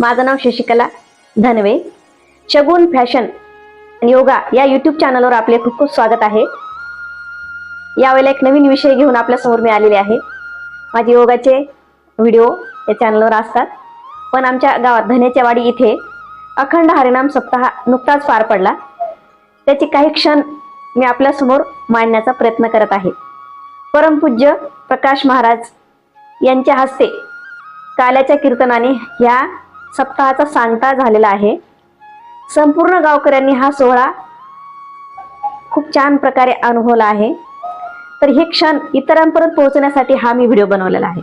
माझं नाव शशिकला धनवे. शगुन फॅशन आणि योगा या यूट्यूब चॅनलवर आपले खूप खूप स्वागत आहे. यावेळेला एक नवीन विषय घेऊन आपल्यासमोर मी आलेले आहे. माझे योगाचे व्हिडिओ या चॅनलवर असतात. पण आमच्या गावात धनेच्या वाडी इथे अखंड हरिनाम सप्ताह नुकताच पार पडला. त्याचे काही क्षण मी आपल्यासमोर मांडण्याचा प्रयत्न करत आहे. परमपूज्य प्रकाश महाराज यांच्या हस्ते काल्याच्या कीर्तनाने ह्या सप्ताहाचा सांगता झालेला आहे. संपूर्ण गावकऱ्यांनी हा सोहळा खूप छान प्रकारे अनुभवला आहे. तर हे क्षण इतरांपर्यंत पोहोचण्यासाठी हा मी व्हिडिओ बनवलेला आहे.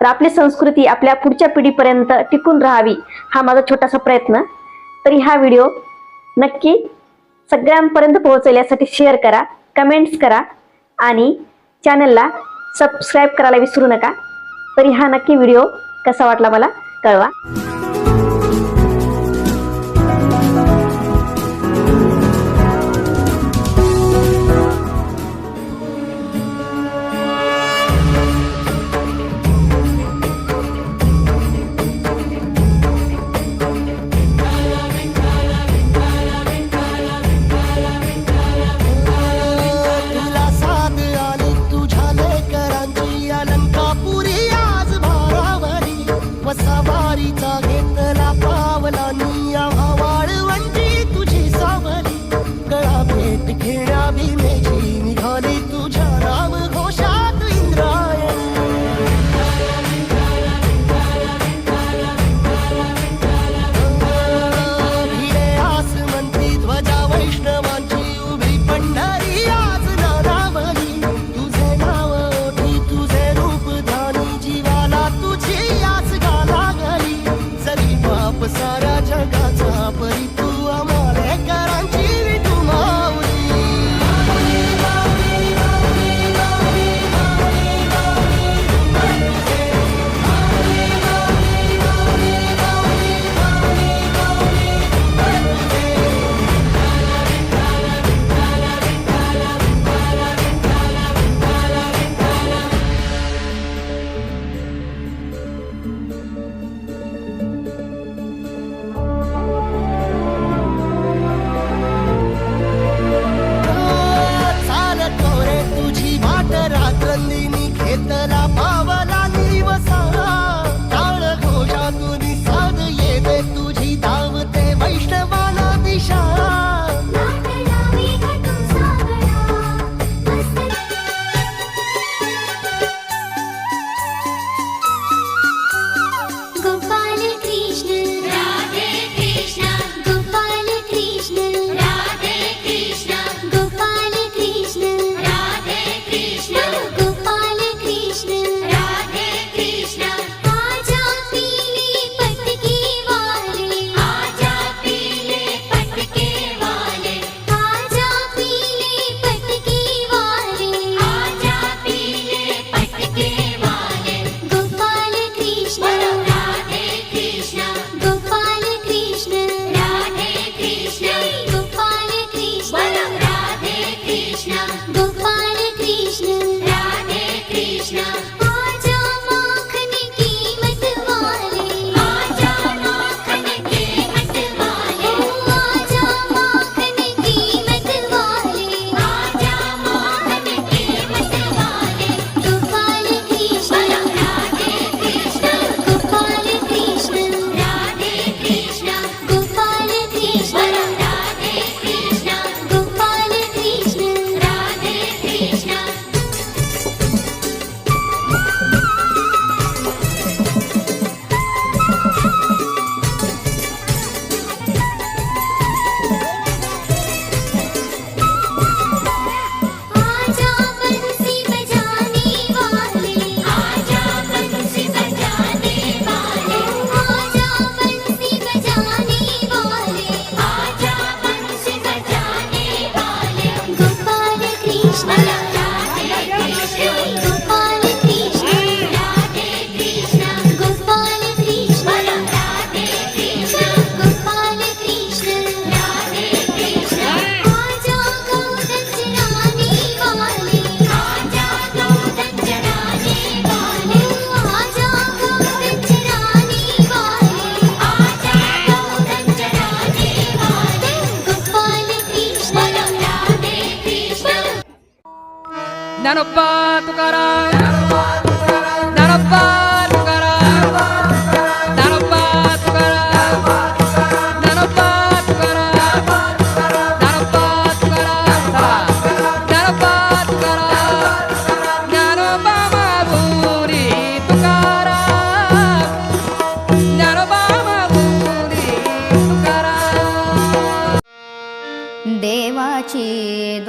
तर आपली संस्कृती आपल्या पुढच्या पिढीपर्यंत टिकून राहावी हा माझा छोटासा प्रयत्न. तरी हा व्हिडिओ नक्की सगळ्यांपर्यंत पोहोचवण्यासाठी शेअर करा कमेंट्स करा आणि चॅनलला सबस्क्राईब करायला विसरू नका. तरी हा नक्की व्हिडिओ कसा वाटला मला कळवा. ನಾನೊಬ್ಬ ತುಕಾರ ನಾನೊಬ್ಬ